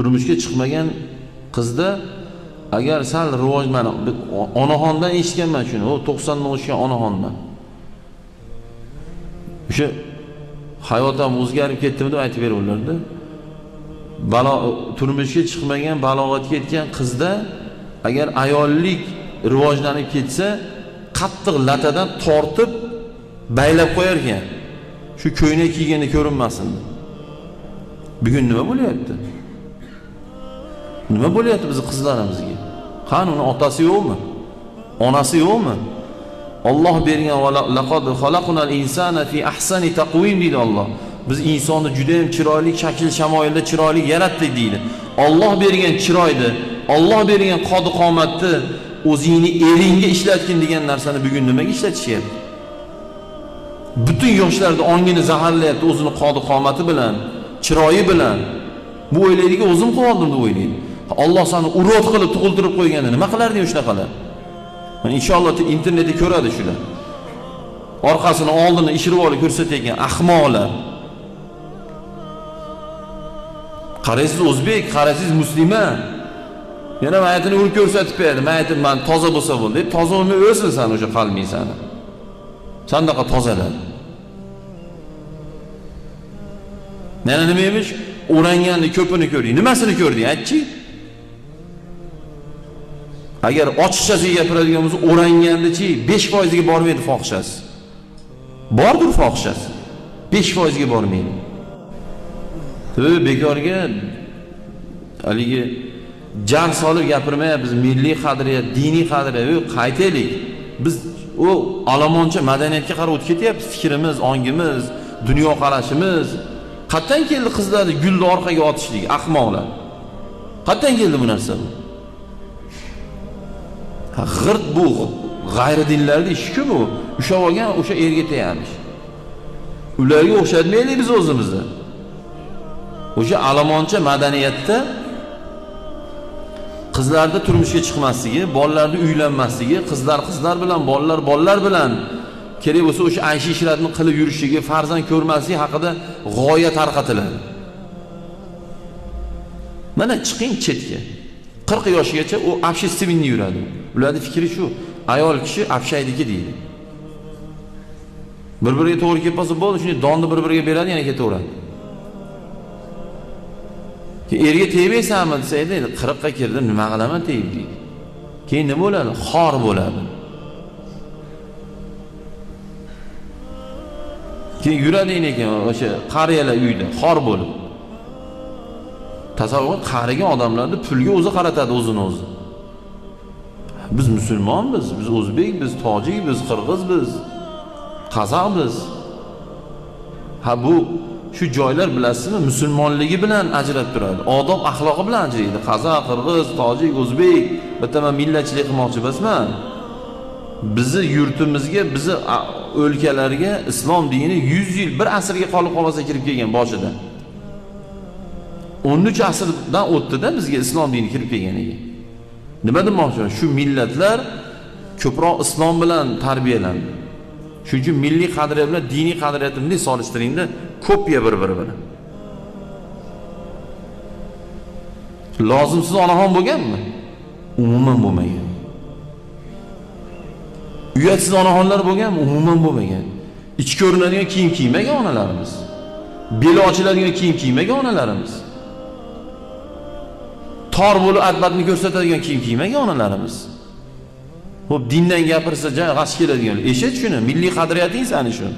turmushga chiqmagan qizda agar sal rivoj mana onaxondan eshitganman shuni u to'qsondan oshgan onaxondan. O'sha hayot ham o'zgarib ketdimi deb aytib beraverlardi balo turmushga chiqmagan balog'atga yetgan qizda agar ayollik rivojlanib ketsa qattiq latadan tortib baylab qo'yar ekan. Shu ko'ylak kiyganda ko'rinmasin. Bugun nima bo'lyapti? Nima bo'lyapti bizni qizlarimizga? Qani uni otasi yo'qmi? Onasi yo'qmi? Olloh bergan ahsani taqvim deydi Alloh. Biz insonni juda ham chiroyli shakl shamoyilda chiroyli yaratdik deydi. Alloh bergan chiroyni Alloh bergan qodi qomatni o'zingni eringga ishlatgin degan narsani bugun nimaga ishlatishyapti? Butun yoshlarni ongini zaharlayapti o'zini qodi qomati bilan chiroyi bilan. Bu o'ylaydiki o'zim qilib oldim deb o'ylaydi. Alloh seni urot qilib tug'iltirib qo'yganda nima qilarding shunaqalar? Mana inshaalloh internetda ko'radi shular. Orqasini oldini ishirib olib ko'rsatayotgan ahmoqlar. Qaraysiz o'zbek? Qaraysiz muslima? Yana mayitini urib ko'rsatib berdi mayitim man toza bo'lsa bo'ldi. Deb toza bo'lmay o'lsin sani o'sha qalbing sani. Sandaqa tozalar. Yana nima emish? O'ranganni ko'pini ko'rding nimasini ko'rding aytchi? Agar ochiqchasiga gapiradigan bo'lsa o'rangandichi besh foiziga bormaydi fohishasi. Bordir fohishasi. Besh foizga bormaydi. Tö bekorga haligi jar solib gapirmayapmiz milliy qadriyat diniy qadriyat yo'q qaytaylik. Biz u olomoncha madaniyatga qarab o'tib ketyapmiz fikrimiz ongimiz dunyoqarashimiz qayerdan keldi qizlarni gulni orqaga otishlik ahmoqlar? Qayerdan keldi bu narsa bu? G'irt bu g'ayri dinlarni ishi bu? Ushlab olgan o'sha erga tegamish ularga o'xshatmaylik biz o'zimizni. O'sha alomoncha madaniyatda qizlarni turmushga chiqmasligi bolalarni uylanmasligi qizlar qizlar bilan bolalar bolalar bilan kerak bo'lsa o'sha ayshi ishratni qilib yurishligi farzand ko'rmasligi haqida g'oya tarqatiladi. Mana chiqing chetga. Qirq yoshigacha u общественный yuradi. Ularni fikri shu ayol kishi obshayniki deydi. Bir biriga to'g'ri kelib qolsa bo'ldi shunday donni bir biriga beradi yana ketaveradi. Erga tegmaysanmi desa aytadi qirqqa kirdim nima qilaman tegib deydi. Keyin nima bo'ladi? Xor bo'ladi. Keyin yuradi ekan o'sha qariyalar uyda xor bo'lib. Tasavvur qarigan odamlarni pulga o'zi qaratadi o'zini o'zi. Biz musulmonmiz biz o'zbek biz tojik biz qirg'iz biz qozoqmiz ha bu shu joylar bilasizmi musulmonligi bilan ajrab turadi odob axloqi bilan ajraydi. Qozoq qirg'iz tojik o'zbek bitta man millatchilik qilmoqchi emasman. Bizni yurtimizga bizni o'lkalarga islom dini yuz yil bir asrga qolib qolmasa kirib kelgan boshida. O'n uch asrdan o'tdida bizga islom dini kirib kelganiga nima demoqchiman shu millatlar ko'proq islom bilan tarbiyalandi. Shuning uchun milliy qadriyat bilan diniy qadriyatni bunday solishtiringda kopiya bir biri bilan lozimsiz onaxon bo'lganmi? Umuman bo'lmagan. Uyatsiz onaxonlar bo'lganmi? Umuman bo'lmagan. İchki ko'rinadigan kiyim kiymagan onalarimiz. Beli ochiladigan kiyim kiymagan onalarimiz xor bo'lib atbatni ko'rsatadigan kiyim kiymagan onalarimiz? Ho'p dindan gapirsa g'ash keladigan. Eshit shuni milliy qadriyating sani shu